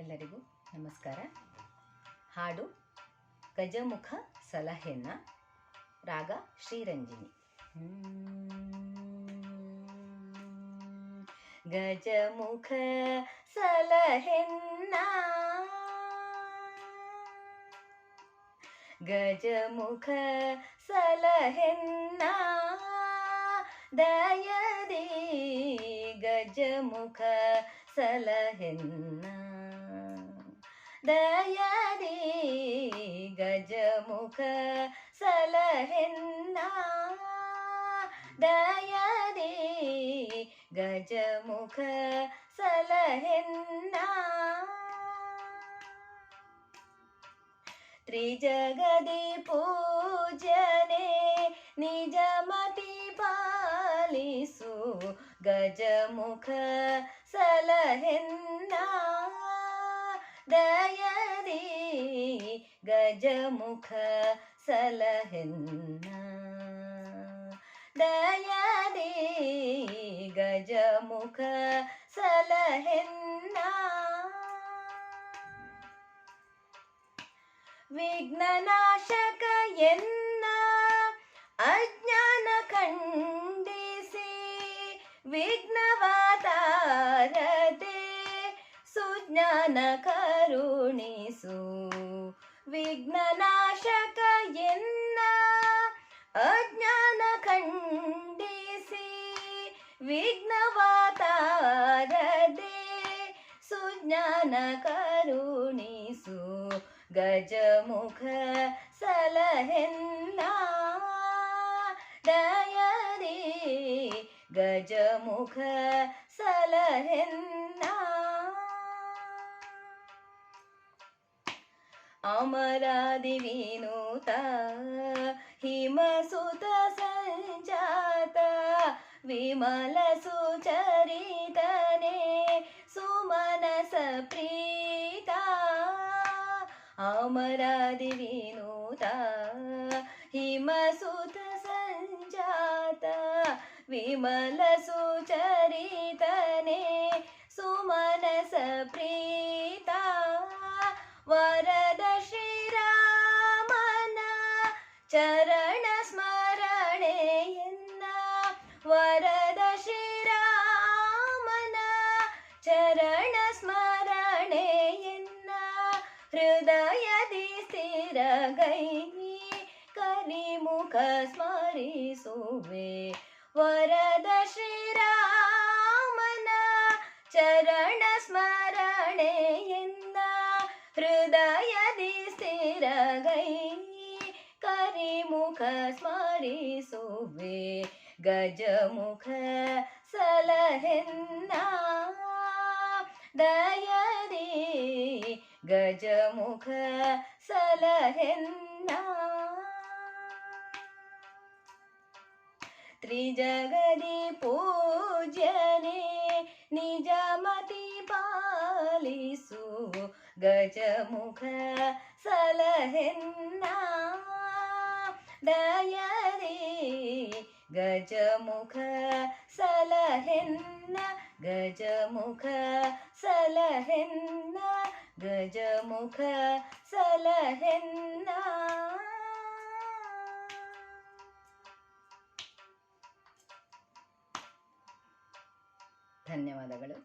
ಎಲ್ಲರಿಗೂ ನಮಸ್ಕಾರ. ಹಾಡು ಗಜಮುಖ ಸಲಹೆನ ರಾಗ ಶ್ರೀರಂಜಿನಿ. ಗಜಮುಖ ಸಲಹೆನ್ನ ಗಜಮುಖ ಸಲಹೆನ್ನ ದಯದಿ ಗಜಮುಖ ಸಲಹೆನ್ನ दयादि గజముఖ సలహెన్నా दयादि గజముఖ సలహెన్నా त्रिजगदी पूज्यने निजमती पालिषु गजमुख सलहिन् దయది గజముఖ సలహెన్న దయది గజముఖ సలహెన్న విఘ్ననాశక ఎన్న ಸುಜ್ಞಾನ ಕರುಣಿಸು. ವಿಘ್ನನಾಶಕ ಎನ್ನ ಅಜ್ಞಾನ ಖಂಡಿಸಿ. ವಿಘ್ನವಾತಾರದೆ ಸುಜ್ಞಾನ ಕರುಣಿಸು. ಗಜಮುಖ ಸಲಹೆನ್ನ ದಯರಿ. ಗಜಮುಖ ಸಲಹೆನ್ನ అమరాది వినూత హిమసుత సంజాత విమల సుచరితనే సుమనస ప్రీత. అమరాది వినూత హిమసుత సంజాత విమల సుచరితనే ಚರಣ ಸ್ಮರಣೆಯನ್ನ ವರದ ಶ್ರೀರಾಮನ ಚರಣ ಸ್ಮರಣೆಯನ್ನ ಹೃದಯದಿ ಸ್ಥಿರಗೈ ಕರಿಮುಖ ಸ್ಮರಿಸುವೆ ವರದ ಶ್ರೀರಾಮನ मुख स्मरिसुवे गजमुख सलहिन्ना। दयदे गजमुख सलहिन्ना। त्रिजगदि पूजने निजमति पालिसु गजमुख सलहिन्ना। దయరే గజముఖ సలహెన్న గజముఖ సలహెన్న గజముఖ సలహెన్న ధన్యవాదములు